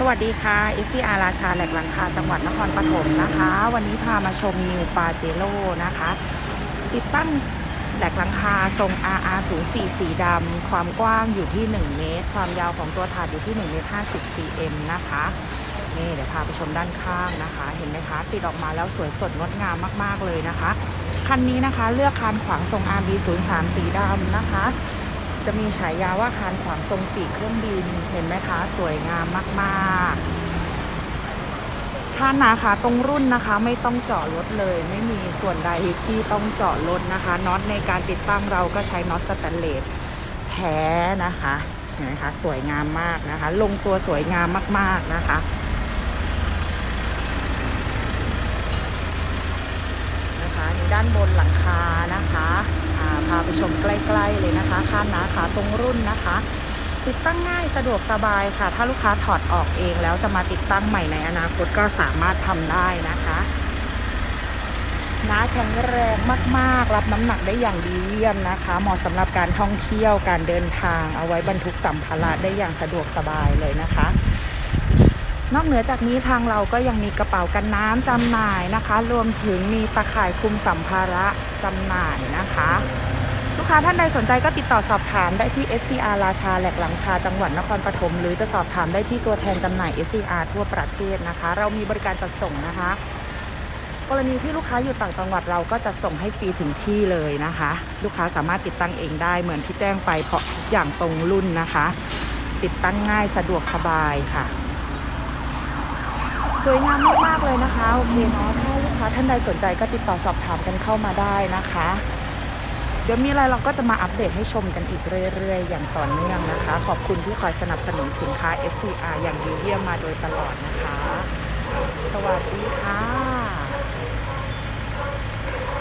สวัสดีค่ะ SCR ราชาแหลกหลังคาจังหวัดนครปฐมนะคะ วันนี้พามาชมนิวปาเจโร่นะคะ ติดตั้งแหลกหลังคาทรง RR 0 4สีดำความกว้างอยู่ที่ 1 เมตร ความยาวของตัวถาดอยู่ที่1เมตร50 cm นะคะนี่เดี๋ยวพาไปชมด้านข้างนะคะ เห็นไหมคะ ติดออกมาแล้วสวยสดงดงามมาก ๆ เลยนะคะ คันนี้นะคะเลือกคานขวางทรง RB 0 3สีดำนะคะ จะมีฉายาว่าคานขวางทรงปีกเครื่องบิน เห็นไหมคะ สวยงามมากๆ ท่านนะคะตรงรุ่นนะคะไม่ต้องเจาะรถเลย ไม่มีส่วนใดที่ต้องเจาะรถนะคะน็อตในการติดตั้งเราก็ใช้น็อตสแตนเลสแท้นะคะเห็นไหมคะสวยงามมากนะคะ ลงตัวสวยงามมาก ๆนะคะนะคะด้านบนหลังคานะคะ พาไปชมใกล้ ๆ เลยนะคะข้ามนะคะตรงรุ่นนะคะ ติดตั้งง่ายสะดวกสบายค่ะ ถ้าลูกค้าถอดออกเองแล้วจะมาติดตั้งใหม่ในอนาคตก็สามารถทำได้นะคะหนาแข็งแรงมากๆ รับน้ำหนักได้อย่างดีเยี่ยมนะคะเหมาะสำหรับการท่องเที่ยวการเดินทางเอาไว้บรรทุกสัมภาระได้อย่างสะดวกสบายเลยนะคะ นอกเหนือจากนี้ทางเราก็ยังมีกระเป๋ากันน้ำจำหน่ายนะคะ รวมถึงมีตะข่ายคลุมสัมภาระจำหน่ายนะคะ ค้าท่านใดสนใจก็ติดต่อสอบถามได้ที่ SCR ราชาแหลกหลังคาจังหวัดนครปฐมหรือจะสอบถามได้ที่ตัวแทนจำหน่าย SCR ทั่วประเทศนะคะ เรามีบริการจัดส่งนะคะ กรณีที่ลูกค้าอยู่ต่างจังหวัดเราก็จะส่งให้ฟรีถึงที่เลยนะคะ ลูกค้าสามารถติดตั้งเองได้เหมือนที่แจ้งไปเพราะทุกอย่างตรงรุ่นนะคะ ติดตั้งง่ายสะดวกสบายค่ะ สวยงามมากๆเลยนะคะโอเคเนาะถ้าลูกค้าท่านใดสนใจก็ติดต่อสอบถามกันเข้ามาได้นะคะ ดี๋ยวมีอะไรเราก็จะมาอัปเดตให้ชมกันอีกเรื่อยๆ อย่างต่อเนื่องนะคะ ขอบคุณที่คอยสนับสนุนสินค้า STR อย่างดีเยี่ยมมาโดยตลอดนะคะ สวัสดีค่ะ